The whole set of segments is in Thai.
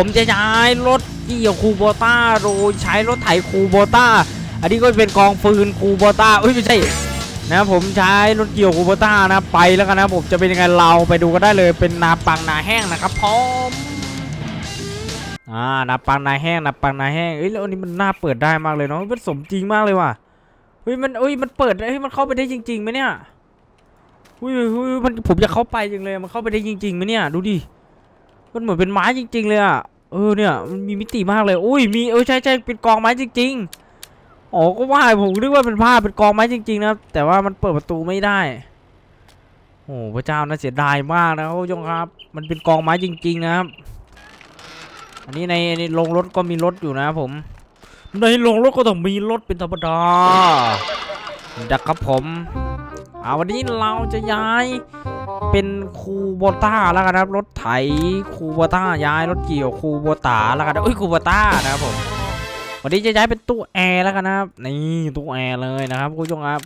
ผมจะย้รถเกี่ยวคูโบต้าโดยใช้รถไถคูโบต้า อันนี้ก็เป็นกองฟืนคูโบต้าเอ้ยไม่ใช่นะผมใช้รถเกี่ยวคูโบต้านะไปแล้วกันนะผมจะเป็นยังไงเราไปดูกันได้เลยเป็นนาปังนาแห้งนะครับพร้อมอ่านาปังนาแห้งนาปังนาแห้งเอ้ยแล้วอันนี้มันน่าเปิดได้มากเลยเนาะมันสมจริงมากเลยว่ะเฮ้ยมันเอ้ยมันเปิดเฮ้ยมันเข้าไปได้จริงๆไหมเนี่ยอุ้ยอุ้ยมันผมอยากเข้าไปจริงเลยมันเข้าไปได้จริงๆไหมเนี่ยดูดิ มันเหมือนเป็นไม้จริง ๆ เลยอะ เออเนี่ยมันมีมิติมากเลย อุ้ยมีเออใช่ใช่เป็นกองไม้จริง ๆอ๋อก็ว่าผมนึกว่าเป็นผ้าเป็นกองไม้จริง ๆ นะแต่ว่ามันเปิดประตูไม่ได้ โอ้พระเจ้าน่าเสียดายมากนะครับคุณผู้ชมครับ มันเป็นกองไม้จริง ๆ นะครับ อันนี้ในในโรงรถก็มีรถอยู่นะครับผมในโรงรถก็ต้องมีรถเป็นธรรมดาดักครับผมเอาวันนี้เราจะย้ายเป็นคูโบต้าแล้วกันครับรถไถคูโบต้าย้ายรถเกี่ยวคูโบต้าแล้วกันเอ้ยคูโบต้านะครับผมวันนี้จะย้ายเป็นตู้แอร์แล้วกันนะครับนี่ตู้แอร์เลยนะครับคุณผู้ชมครับ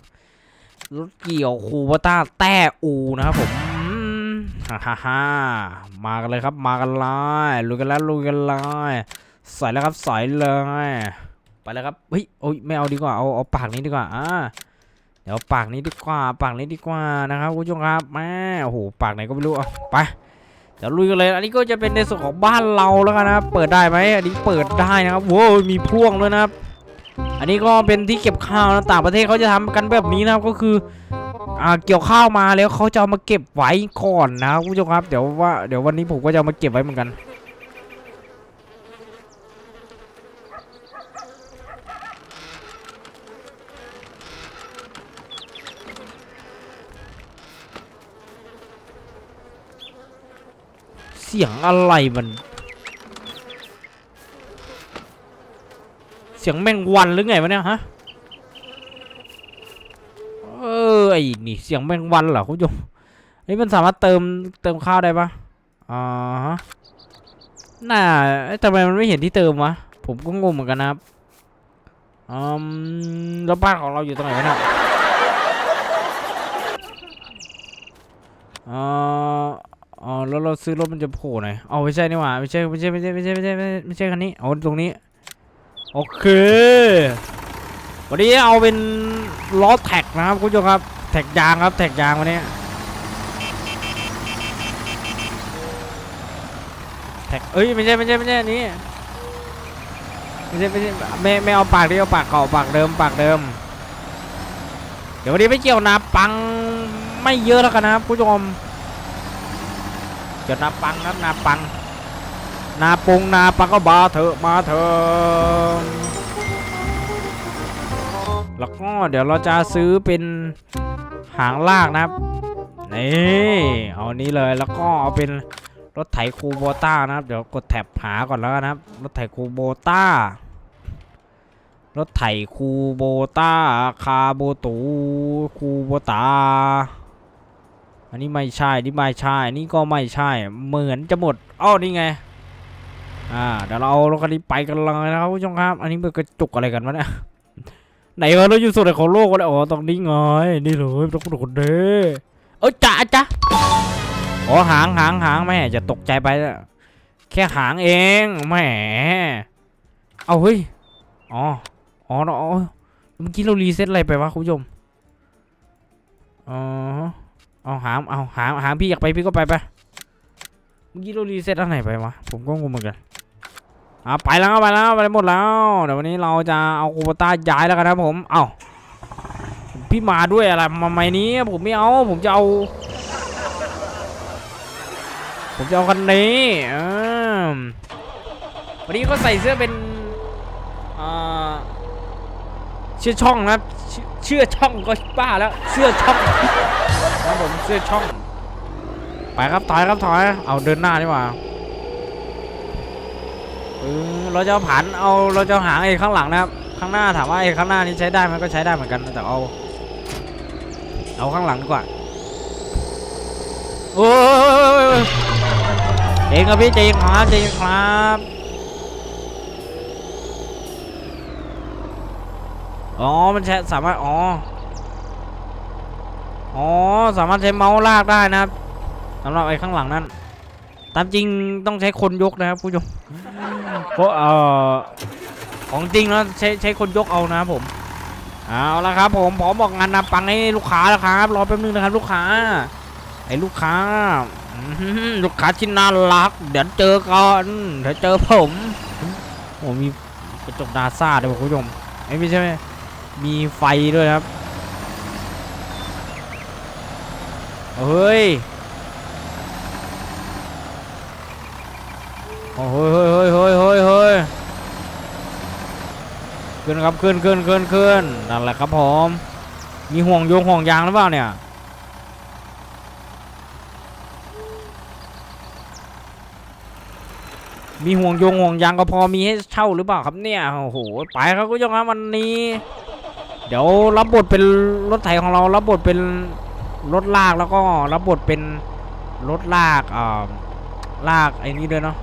รถเกี่ยวคูวต้าแต้อูนะครับผมอืมฮ่าฮ่าฮ่ามากันเลยครับมากันเลยลุยกันแล้วลุยกันเลยใส่แล้วครับใส่เลยไปแล้วครับเฮ้ยโอ้ยไม่เอาดีกว่าเอาเอาปากนี้ดีกว่าอ่า เดี๋ยวปากนี้ดีกว่า ปากนี้ดีกว่านะครับคุณผู้ชมครับแม่โอ้โหปากไหนก็ไม่รู้เอาไปเดี๋ยวลุยกันเลย อันนี้ก็จะเป็นในส่วนของบ้านเราแล้วกันนะเปิดได้ไหมอันนี้เปิดได้นะครับโว้ยมีพ่วงด้วยนะครับ อันนี้ก็เป็นที่เก็บข้าวนะต่างประเทศเขาจะทำกันแบบนี้นะครับก็คืออ่าเกี่ยวข้าวมาแล้วเขาจะเอามาเก็บไว้ก่อนนะคุณผู้ชมครับ เดี๋ยวว่าเดี๋ยววันนี้ผมก็จะเอามาเก็บไว้เหมือนกัน สียงอะไรมัน เสียงแมงวันหรือไงวะเนี่ยฮะเออไอ้นี่เสียงแมงวันเหรอคุณผู้ชมนี่มันสามารถเติมเติมข้าวได้ปะอ่าฮะน่าทำไมมันไม่เห็นที่เติมวะผมก็งงเหมือนกันนะครับอืมแล้วบ้านของเราอยู่ตรงไหนวะเนี่ยอ่า อ๋อแล้วเราซื้อรถมันจะโผล่ไหนอยเอาไม่ใช่นี่หว่าไม่ใช่ไม่ใช่ไม่ใช่ไม่ใช่ไม่ใช่ไม่ใช่ไม่ใช่คันนี้เอาตรงนี้โอเควันนี้เอาเป็นล้อแท็กนะครับคุณผู้ชมครับแท็กยางครับแท็กยางวันนี้แท็กเอ้ยไม่ใช่ไม่ใช่ไม่ใช่อันนี้ไม่ใช่ไม่ใช่ไม่ไม่เอาปากเดียวปากเก่าปากเดิมปากเดิม เดี๋ยววันนี้ไม่เกี่ยวนะปังไม่เยอะแล้วกันนะครับคุณผู้ชม จะนาปังครับนาปัง นาปุงนาปังก็บาเถอะมาเถอะแล้วก็เดี๋ยวเราจะซื้อเป็นหางลากนะครับนี่เอานี้เลยแล้วก็เอาเป็นรถไถคูโบต้านะครับ เดี๋ยวกดแท็บหาก่อนแล้วนนะครับ รถไถคูโบต้ารถไถคูโบต้าคาโบตูคูโบตา อันนี้ไม่ใช่นี่ไม่ใช่นี่ก็ไม่ใช่ เหมือนจะหมดอ้อนี่ไง อ่า เดี๋ยวเราเอารถคันนี้ไปกันเลยนะครับผู้ชมครับ อันนี้เป็นกระจุกอะไรกันวะเนี่ย ไหนวะเราอยู่ส่วนไหนของโลกวะเนี่ยอ๋อตรงนี้ไง นี่เลยตรงคนเด้เออจ้าจ้าอ๋อหางหางหางแม่จะตกใจไปแล้วแค่หางเองแหมเอาเฮ้ยอ๋ออ๋อ อ๋อเมื่อกี้เรารีเซ็ตอะไรไปวะคุณผู้ชม อ๋อ เอาหามเอาหามหามพี่อยากไปพี่ก็ไปไปเมื่อกี้เรารีเซ็ตอันไหนไปวะผมก็งงเหมือนกันอะไปแล้วไปแล้วไปหมดแล้วเดี๋ยววันนี้เราจะเอาโคโบต้าย้ายแล้วกันนะครับผมเอ้าพี่มาด้วยอะไรมาไม่นี้ผมไม่เอาผมจะเอา ผมจะเอาคันนี้อ่าวันนี้ก็ใส่เสื้อเป็นอ่าเชื่อช่องนะเชื่อชื่อช่องก็บ้าแล้วเสื้อช่อง ครับผมเสื้อช่อง ไปครับถอยครับถอย เอาเดินหน้าดีกว่าเออเราจะเอาผันเอาเราจะหางไอ้ข้างหลังนะครับ ข้างหน้าถามว่าไอ้ข้างหน้านี่ใช้ได้มันก็ใช้ได้เหมือนกันแต่เอา เอาข้างหลังดีกว่าโอ้ยเองครับพี่จเย็นครับใจเย็นครับอ๋อมันใช้สามารถอ๋อ อ๋อ สามารถใช้เมาส์ลากได้นะครับสำหรับไอ้ข้างหลังนั้นตามจริงต้องใช้คนยกนะครับผู้ชมเพราะเอ่อของจริงแล้วใช้ใช้คนยกเอานะครับผม เอาละครับ ผมพร้อมบอกงานนาปังให้ลูกค้าแล้วครับรอแป๊บนึงนะครับ ลูกค้า ไอ้ลูกค้าอื้อหือลูกค้าที่น่ารัก เดี๋ยวเจอกันเดี๋ยวเจอผมโอ้มีกระจกนาซาด้วยคุณผู้ชมไอ้ยไม่ใช่ไหมมีไฟด้วยครับ เฮ้ยโอ้โหเฮ้ยเฮ้ยเฮ้ยเฮ้ยเฮ้ยขึ้นครับขึ้นขึ้นขึ้นขึ้นนั่นแหละครับผมมีห่วงโยงห่วงยางหรือเปล่าเนี่ยมีห่วงโยงห่วงยางก็พอมีให้เช่าหรือเปล่าครับเนี่ยโอ้โหไปครับคุณผู้ชมครับวันนี้ เดี๋ยวรับบทเป็นรถไถของเรารับบทเป็น รถลากแล้วก็รับบทเป็นรถลากอ่าลากไอ้นี่ด้วยเนาะ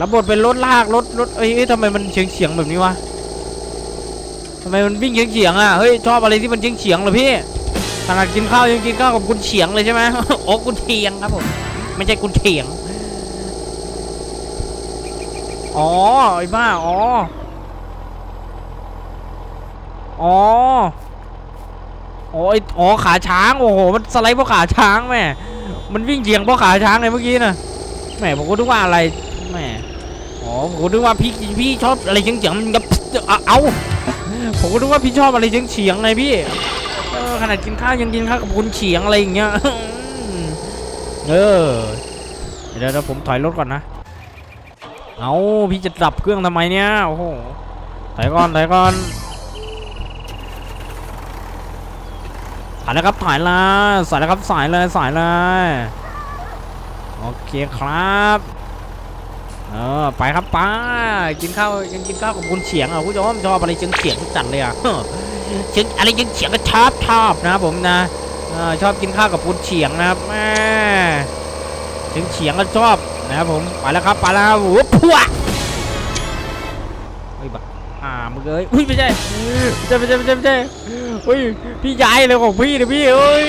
รับบทเป็นรถลากรถรถเอ้ยทำไมมันเฉียงเฉียงแบบนี้วะทำไมมันวิ่งเฉียงเฉียงอะเฮ้ยชอบอะไรที่มันเฉียงเฉียงเหรอพี่ขนาดกินข้าวยังกินข้าวกับกุนเฉียงเลยใช่ไหมโอ้กุนเทียงครับผมไม่ใช่กุนเถียงอ๋อไอ้บ้าอ๋ออ๋อ อ๋อไอ้อ๋อขาช้างโอ้โหมันสไลด์เพราะขาช้างแม่มันวิ่งเฉียงเพราะขาช้างเลยเมื่อกี้นะแหมผมก็นึกว่าอะไรแมอ๋อผมก็นึกว่าพี่พี่ชอบอะไรเฉียงเฉียงๆมันกับเอาเอาผมก็นึกว่าพี่ชอบอะไรเฉียงเฉียงๆไงพี่ขนาดกินข้าวยังกินข้าวกับคุณเฉียงอะไรอย่างเงี้ยเออเดี๋ยวเดี๋ยวผมถอยรถก่อนนะเอาพี่จะดับเครื่องทำไมเนี่ยโอ้โหถอยก่อนถอยก่อน ถอยแล้วครับถอยเลยสายแล้วครับสายเลยสายเลยโอเคครับเออไปครับป้ากินข้าวยังกินข้าวกับคุณเฉียงอะคุณผู้ชมชอบอะไรเฉียงเฉียงจัดเลยอะเฉียงอะไรเฉียงเฉียงก็ชอบชอบนะผมนะอชอบกินข้าวกับคุณเฉียงนะครับแม่เฉียงเฉียงก็ชอบนะครับผมไปแล้วครับไปแล้วโอ้โหพัวเฮ้บัก อ่ามึงเอ้ยอุ้ยไม่ใช่ไม่ใช่ไม่ใช่ไม่ใช่ไม่ใช่เฮ้ยพี่ย้ายเลยของพี่นะพี่เอ้ย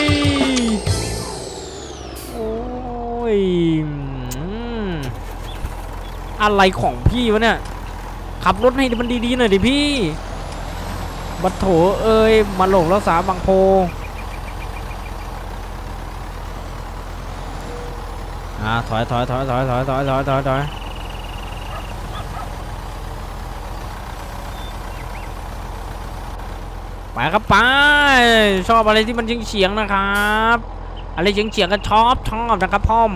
โอ้ยอะไรของพี่วะเนี่ยขับรถให้มันดีๆหน่อยดิพี่บัดโถเอ้ยมาหลงรักษาบางโพอ่าถอยถอยถอยถอยถอยถอยถอยถอย อยไปครับไป ชอบอะไรที่มันเฉียงๆนะครับ อะไรเฉียงๆก็ชอบชอบนะครับพ่อม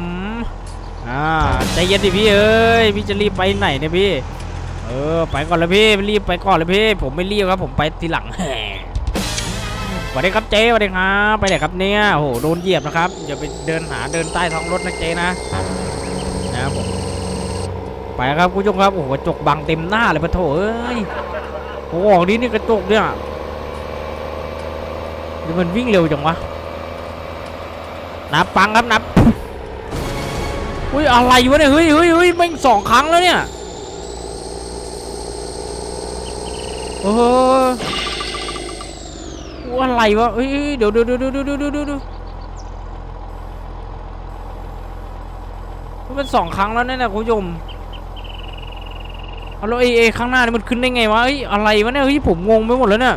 อ่าใจเย็นดิพี่เอ้ยพี่จะรีบไปไหนเนี่ยพี่ เออไปก่อนเลยพี่รีบไปก่อนเลยพี่ผมไม่รีบครับ ผมไปทีหลังสวัสดีครับเจ๊สวัสดีครับไปไหนครับเนี่ยโอ้โหโดนเหยียบนะครับอย่าไปเดินหาเดินใต้ท้องรถนะเจ๊นะนะครับผมไปครับคุณผู้ชมครับโอ้โหกระจกบังเต็มหน้าเลยปะโถเอ้ยโอ้โหออกนี่นี่กระจกเนี่ย หรือมันวิ่งเร็วจังวะนับปังครับนับอุ้ยอะไรวะเนี่ยเฮ้ยเฮ้ยเฮ้ยมันสองครั้งแล้วเนี่ยโอ้โหอะไรวะเฮ้ยเดี๋ยวเดี๋ยวเดี๋ยวเดี๋ยวเดี๋ยวเดี๋ยวมันสองครั้งแล้วเนี่ยนะคุณผู้ชมเอาแล้วเอเอข้างหน้านี่มันขึ้นได้ไงวะเฮ้ยอะไรวะเนี่ยเฮ้ยผมงงไปหมดแล้วเนี่ย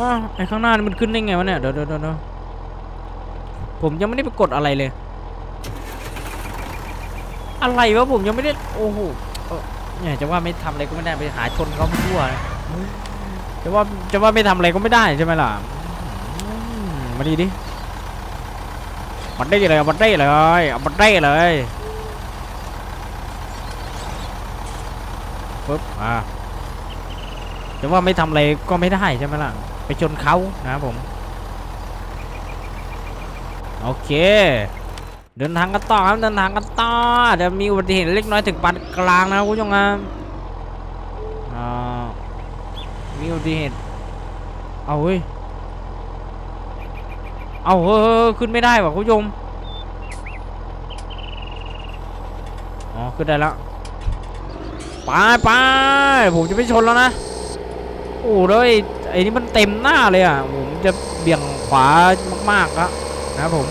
ว่าไอ้ข้างหน้านี่มันขึ้นได้ไงวะเนี่ยเดี๋ยวเดี๋ยวเดี๋ยวผมยังไม่ได้ไปกดอะไรเลย อะไรวะผมยังไม่ได้โอ้โหเนี่ยจะว่าไม่ทำอะไรก็ไม่ได้ไปหาชนเขาทั่วจะว่าจะว่าไม่ทำอะไรก็ไม่ได้ใช่ไหมล่ะมมาดีดิมันได้เลยมันได้เลยมันได้เลยปึ๊บอ่าจะว่าไม่ทำอะไรก็ไม่ได้ใช่ไหมล่ะ ไปชนเขานะครับผม โอเค เดินทางกันต่อครับเดินทางกันต่อเดี๋ยวมีอุบัติเหตุเล็กน้อยถึงปานกลางนะคุณผู้ชมครับมีอุบัติเหตุเอาเฮ้ยเอาเฮ้ยเฮ้ยเฮ้ยขึ้นไม่ได้ว่ะคุณผู้ชมอ๋อขึ้นได้แล้วไปไปผมจะไม่ชนแล้วนะโอ้เลย ไอ้นี่มันเต็มหน้าเลยอะผมจะเบี่ยงขวามากๆแล้วนะครับผม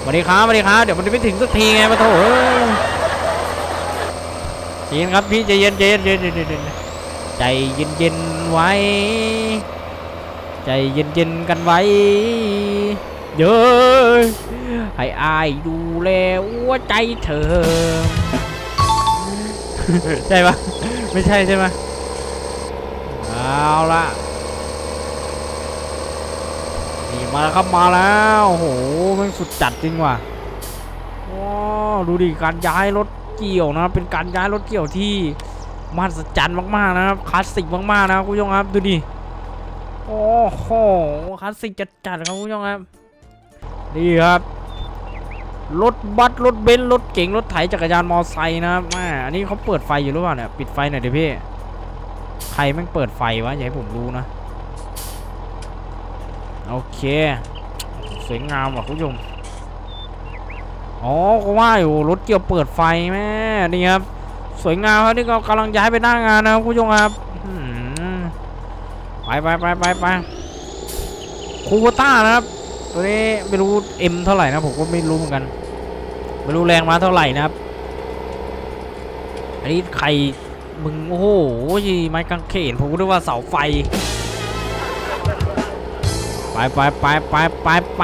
สวัสดีครับสวัสดีครับเดี๋ยวมันจะไม่ถึงสักทีไงมาโถเอ้ยใจเย็นครับพี่ใจเย็นใจเย็นใจเย็นใจเย็นใจเย็นเย็นไว้ ใจเย็นเย็นๆกันไว้เย้ยให้อายดูแลหัวใจเธอ ใช่ปะไม่ใช่ใช่ไหม เอาละนี่มาแล้วครับมาแล้วโอ้โหมันสุดจัดจริงว่ะว้าดูดิการย้ายรถเกี่ยวนะเป็นการย้ายรถเกี่ยวที่มหัศจรรย์มากๆนะครับคลาสสิกมากๆนะครับคุณผู้ชมครับดูดิโอ้โหคลาสสิกจัดๆครับคุณผู้ชมครับนี่ครับรถบัสรถเบนซ์รถเก๋งรถไถจักรยานมอไซค์นะครับแม่อันนี้เขาเปิดไฟอยู่หรือเปล่าเนี่ยปิดไฟหน่อยดี๋ยวพี่ ใครแม่งเปิดไฟวะ อย่าให้ผมรู้นะ โอเค สวยงามว่ะคุณผู้ชม อ๋อก็ว่าอยู่รถเกี่ยวเปิดไฟแม่นี่ครับ สวยงามครับนี่ก็กำลังย้ายไปหน้างานนะครับคุณผู้ชมครับไปไปไปไปไปคูโบต้านะครับ ตัวนี้ไม่รู้เอ็มเท่าไหร่นะผมก็ไม่รู้เหมือนกัน ไม่รู้แรงมาเท่าไหร่นะครับ อันนี้ใคร มึง โอ้โหไม้กางเขนผมก็นึกว่าเสาไฟ ไปไปไปไปไปไป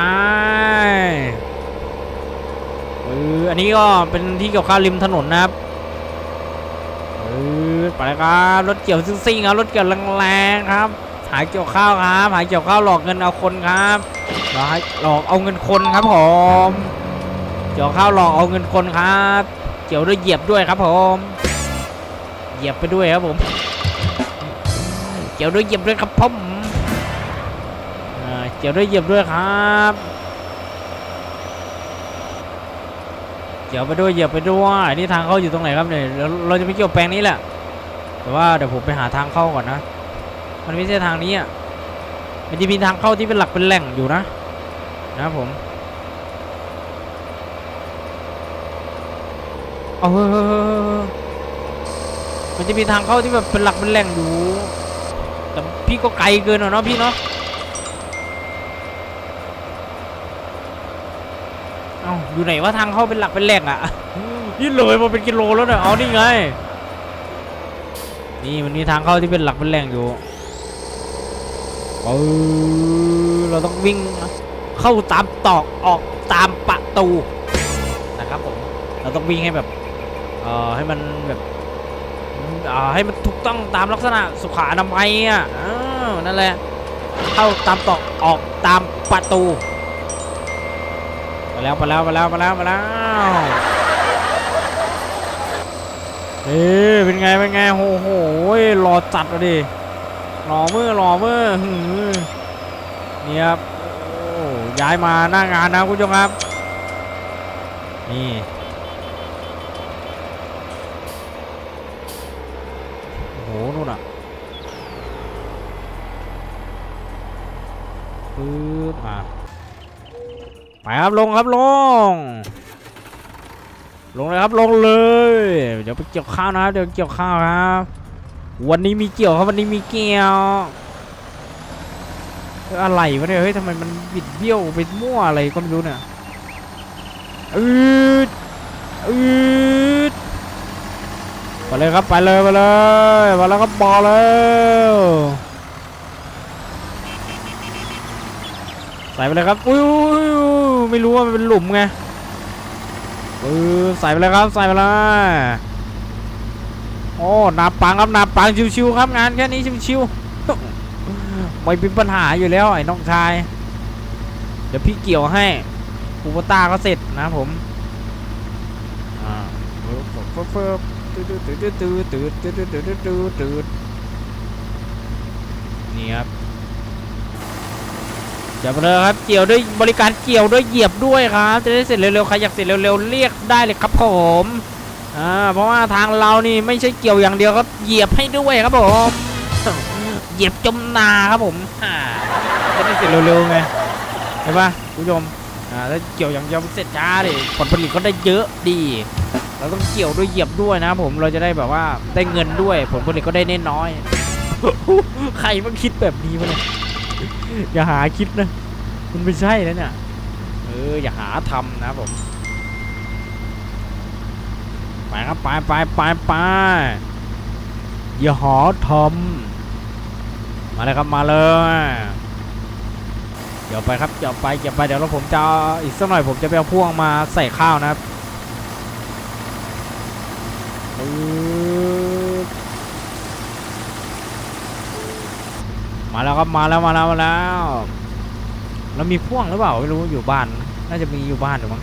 เอออันนี้ก็เป็นที่เกี่ยวข้าวริมถนนนะครับเออไปเลยครับรถเกี่ยวซิ่งๆครับรถเกี่ยวแรงๆครับ หายเกี่ยวข้าวครับหายเกี่ยวข้าวหลอกเงินเอาคนครับหลอกหลอกเอาเงินคนครับผมเกี่ยวข้าวหลอกเอาเงินคนครับ เกี่ยวด้วยเหยียบด้วยครับผม ยียบไปด้วยครับผมเกี่ยวด้วยเหยียบด้วยครับผมเกี่ยวด้วยเหยียบด้วยครับเกี่ยวไปด้วยเหยียบไปด้วยนี่ทางเข้าอยู่ตรงไหนครับเนี่ยเราเราจะไปเกี่ยวแปลงนี้แหละแต่ว่าเดี๋ยวผมไปหาทางเข้าก่อนนะ มันไม่ใช่ทางนี้อะมันจะมีทางเข้าที่เป็นหลักเป็นแหล่งอยู่นะ นะครับผมเอาเฮ้ยเฮ้ยเฮ้ยเฮ้ย มันจะมีทางเข้าที่แบบเป็นหลักเป็นแหล่งอยู่ แต่พี่ก็ไกลเกินหน่อยเนาะพี่เนาะเอ้าอยู่ไหนว่าทางเข้าเป็นหลักเป็นแหล่งอะนี่เลยมาเป็นกิโลแล้วเนี่ยเอานี่ไง นี่มันมีทางเข้าที่เป็นหลักเป็นแหล่งอยู่เออเราต้องวิ่งเข้าตามตอกออกตามประตูนะครับผม เราต้องวิ่งให้แบบ เอ่อให้มันแบบ ให้มันถูกต้องตามลักษณะสุขอนามัยอะนั่นแหละเข้าตามตอกออกตามประตูไปแล้วไปแล้วไปแล้วไปแล้วไปแล้วเอ๊เป็นไงเป็นไงโหโหรอจัดเลยดิหล่อมือหล่อมือหือนี่ครับโอ้ย้ายมาหน้างานนะคุณผู้ชมครับนี่ นู่นอะปึ๊บมาไปครับลงครับลง ลงเลยครับลงเลย เดี๋ยวไปเกี่ยวข้าวนะครับเดี๋ยวเกี่ยวข้าวครับ วันนี้มีเกี่ยวครับวันนี้มีเกี่ยวอะไรวะเนี่ยเฮ้ยทำไมมันบิดเบี้ยวไปมั่วอะไรก็ไม่รู้เนี่ยเออด ไปเลยครับไปเลยไปเลยมาแล้วก็บอลแล้วใส่ไปเลยครับอุ้ยไม่รู้ว่ามันเป็นหลุมไงเออใส่ไปเลยครับใส่ไปเลยโอ้นาปังครับนาปังชิวๆครับงานแค่นี้ชิวๆไม่เป็นปัญหาอยู่แล้วไอ้น้องชาย เดี๋ยวพี่เกี่ยวให้ปูปต้าก็เสร็จนะผมอ่าเฟิบเฟิบเฟิบตืด ตืดตืดตืดตืดตืดตืดตืดตืดตืดตืดนี่ครับเดี๋ยวไปเลยครับเกี่ยวด้วยบริการเกี่ยวด้วยเหยียบด้วยครับ จะได้เสร็จเร็วๆใครอยากเสร็จเร็วๆเรียกได้เลยครับผมอ่าเพราะว่าทางเรานี่ไม่ใช่เกี่ยวอย่างเดียวครับ เหยียบให้ด้วยครับผมเหยียบจมนาครับผมจะได้เสร็จเร็วๆไงเห็นปะคุณผู้ชมอ่าถ้าเกี่ยวอย่างเดียวเสร็จช้าดิผลผลิตก็ได้เยอะดี เราต้องเกี่ยวด้วยเหยียบด้วยนะผมเราจะได้แบบว่าได้เงินด้วย ผลผลิตก็ได้เน้นน้อย ใครมันคิดแบบนี้วะเนี่ยอย่าหาคิดนะ มันไม่ใช่นะเนี่ยเอออย่าหาทำนะผมไปครับไปไปไปไปอย่าหอทำมาเลยครับมาเลยเดี๋ยวไปครับเดี๋ยวไปเดี๋ยวไปเดี๋ยวเราผมจะอีกสักหน่อยผมจะไปเอาพ่วงมาใส่ข้าวนะครับ มาแล้วครับมาแล้วมาแล้วมาแล้วแล้วมีพ่วงหรือเปล่าไม่รู้อยู่บ้าน น่าจะมีอยู่บ้านหรือมั้ง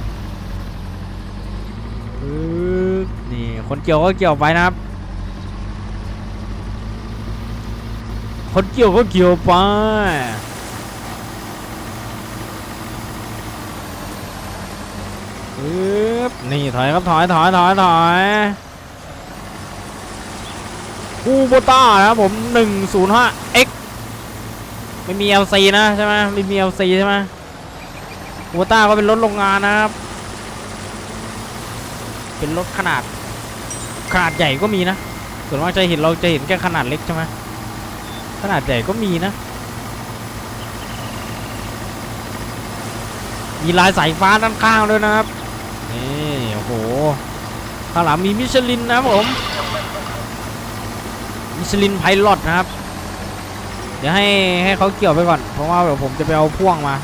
นี่คนเกี่ยวก็เกี่ยวไปนะครับ คนเกี่ยวก็เกี่ยวไปปึ๊บนี่ถอยครับถอยถอยถอยถอย คูโบต้านะครับผม 105 X ไม่มี LC นะใช่ไหมไม่มี LC ใช่ไหมคูโบต้าก็เป็นรถโรงงานนะครับ เป็นรถขนาด ขนาดใหญ่ก็มีนะ ส่วนมากจะเห็นเราจะเห็นแค่ขนาดเล็กใช่ไหมขนาดใหญ่ก็มีนะ มีลายสายฟ้าด้านข้างด้วยนะครับ นี่โอ้โหข้างหลังมีมิชลินนะครับผม มิชลินไพลอตนะครับ เดี๋ยวให้ให้เขาเกี่ยวไปก่อน เพราะว่าเดี๋ยวผมจะไปเอาพ่วงมา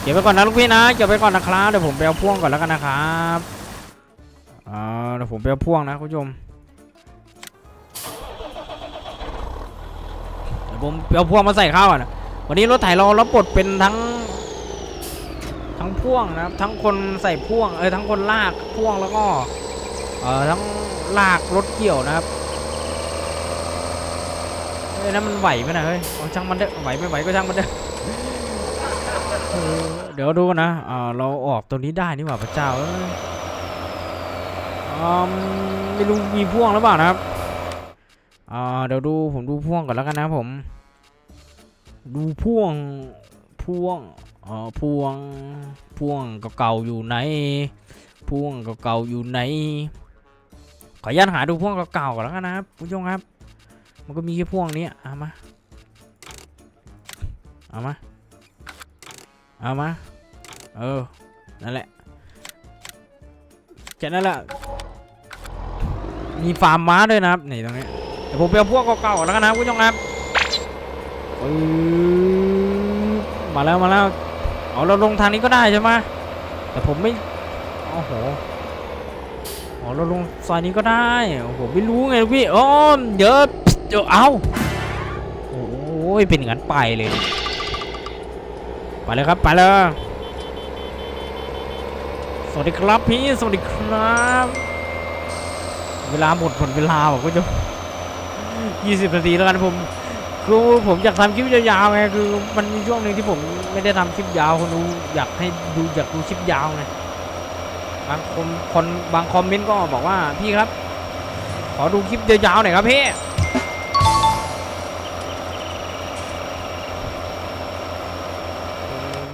เก็บไปก่อนนะลูกพี่นะ เก็บไปก่อนนะครับเดี๋ยวผมไปเอาพ่วงก่อนแล้วกันนะครับอ่าเดี๋ยวผมไปเอาพ่วงนะคุณผู้ชมเดี๋ยวผมไปเอาพ่วงมาใส่ข้าวก่อนนะวันนี้รถไถเรารับบทเป็นทั้ง ทั้งพ่วงนะครับ ทั้งคนใส่พ่วงเออทั้งคนลากพ่วงแล้วก็เออทั้งลากรถเกี่ยวนะครับเฮ้ยนั่นมันไหวไหมนะเฮ้ยเอาช่างมันเถอไหวไม่ไหวก็ช่างมันเถอะเอเดี๋ยวดูนนะอ่าเราออกตัวนี้ได้นี่หว่าพระเจ้าเออไม่รู้มีพ่วงหรือเปล่านะครับอ่าเดี๋ยวดูผมดูพ่วงก่อนแล้วกันนะผม ดูพ่วงพ่วง ออพ่วงพ่วงเก่าๆอยู่ไหนพ่วงเก่าๆอยู่ไหนขออนุญาตหาดูพ่วงเก่าๆก่อนแล้วกันนะครับผู้ชมครับ มันก็มีแค่พ่วงนี้เอามาเอามาเอามาเออนั่นแหละแค่นั้นแหละมีฟาร์มม้าด้วยนะครับนี่ตรงนี้เดี๋ยวผมไปเอาพวกเก่าๆแล้วกันนะคุณผู้ชมครับมาแล้วมาแล้ว เอาเราลงทางนี้ก็ได้ใช่ไหมแต่ผมไม่โอ้โหอ๋อเราลงซอยนี้ก็ได้โอ้โหไม่รู้ไงพี่อ๋อเดี๋ยวเดี๋ยวเอาโอ้ยเป็นอย่างนั้นไปเลยไปเลยครับไปเลยสวัสดีครับพี่สวัสดีครับ เวลาหมดหมดเวลาบอกว่จะยี่สิบนาทีแล้วกันผม คือผมอยากทำคลิปยาวๆไงคือมันมีช่วงหนึ่งที่ผมไม่ได้ทำคลิปยาวคนดูอยากให้ดูอยากดูคลิปยาวไงบางคนคนบางคอมเมนต์ก็บอกว่าพี่ครับ ขอดูคลิปยาวๆหน่อยครับพี่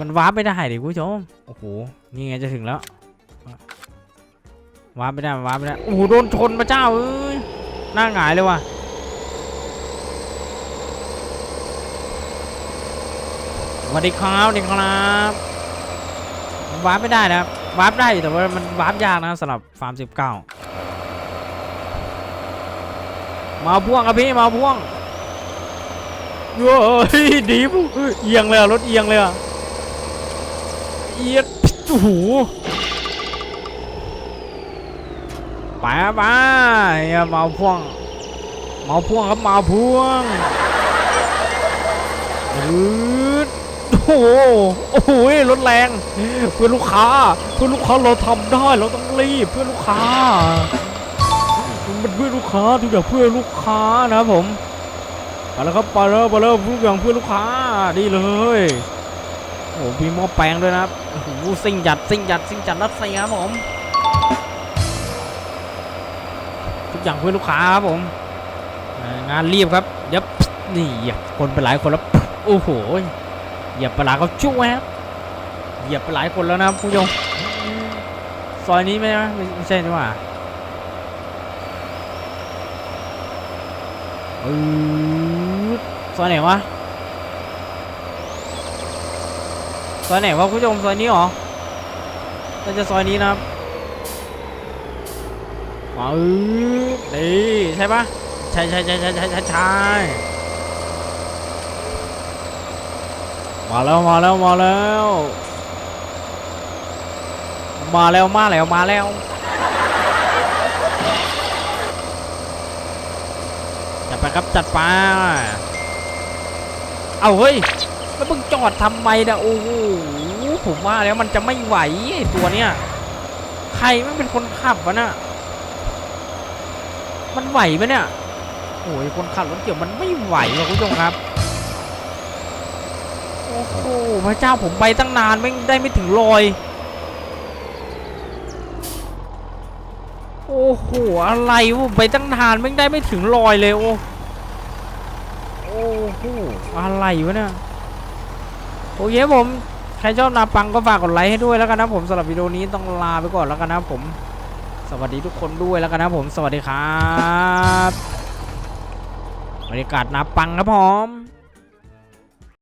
มันวาร์ปไม่ได้ดิคุณผู้ชมโอ้โหนี่ไงจะถึงแล้ววาร์ปไม่ได้วาร์ปไม่ได้โอ้โหโดนชนพระเจ้าเอ้ยหน้าหงายเลยว่ะ สวัสดีครับสวัสดีครับวาร์ปไม่ได้นะครับวาร์ปได้อยู่แต่ว่ามันวาร์ปยากนะสำหรับฟาร์ม19มาพ่วงครับพี่มาพ่วงเฮ้ยดีปุ๊เอียงเลยรถเอียงเลยอะเอียดโอ้โหไปไปอย่ามาพ่วงมาพ่วงครับมาพ่วงอืดโอ้โหโอ้โหรถแรง เพื่อลูกค้า เพื่อลูกค้าเราทำได้เราต้องรีบเพื่อลูกค้ามันเพื่อลูกค้าทุกอย่างเพื่อลูกค้านะครับผมไปแล้วครับไปแล้วไปแล้วทุกอย่างเพื่อลูกค้าดีเลยโอ้โหมีหม้อแปลงด้วยนะครับโอ้โหซิ่งจัดซิ่งจัดซิ่งจัดรัสเซียครับผมทุกอย่างเพื่อลูกค้าครับผมงานรีบครับยับนี่คนไปหลายคนแล้วโอ้โห เหยียบปลาเขาช่วยครับเหยียบไปหลายคนแล้วนะคุณผู้ชมซอยนี้ไหมไม่ใช่นี่หว่าซอยไหนวะซอยไหนวะคุณผู้ชมซอยนี้เหรอน่าจะซอยนี้นะครับอ๋อนี่ใช่ปะใช่ใช่ใช่ใช่ใช่ใช่ มาแล้วมาแล้วมาแล้ว มาแล้วมาแล้วมาแล้วจัดไปครับจัดไปเอาเฮ้ยแล้วมึงจอดทำไมนะโอ้โหผมว่าแล้วมันจะไม่ไหวไอ้ตัวเนี้ยใครมันเป็นคนขับวะน่ะมันไหวไหมเนี่ยโอ้ยคนขับรถเกี่ยวมันไม่ไหวหรอกคุณผู้ชมครับ โอ้โหพระเจ้าผมไปตั้งนานไม่ได้ไม่ถึงลอย โอ้โห อะไรวะผมไปตั้งนานไม่ได้ไม่ถึงลอยเลยโอ้โอ้โหอะไรวะเนี่ยโอเคผม ใครชอบนาปังก็ฝากกดไลค์ให้ด้วยแล้วกันนะผมสำหรับวิดีโอนี้ต้องลาไปก่อนแล้วกันนะผม สวัสดีทุกคนด้วยแล้วกันนะผม สวัสดีครับบรรยากาศนาปังครับผม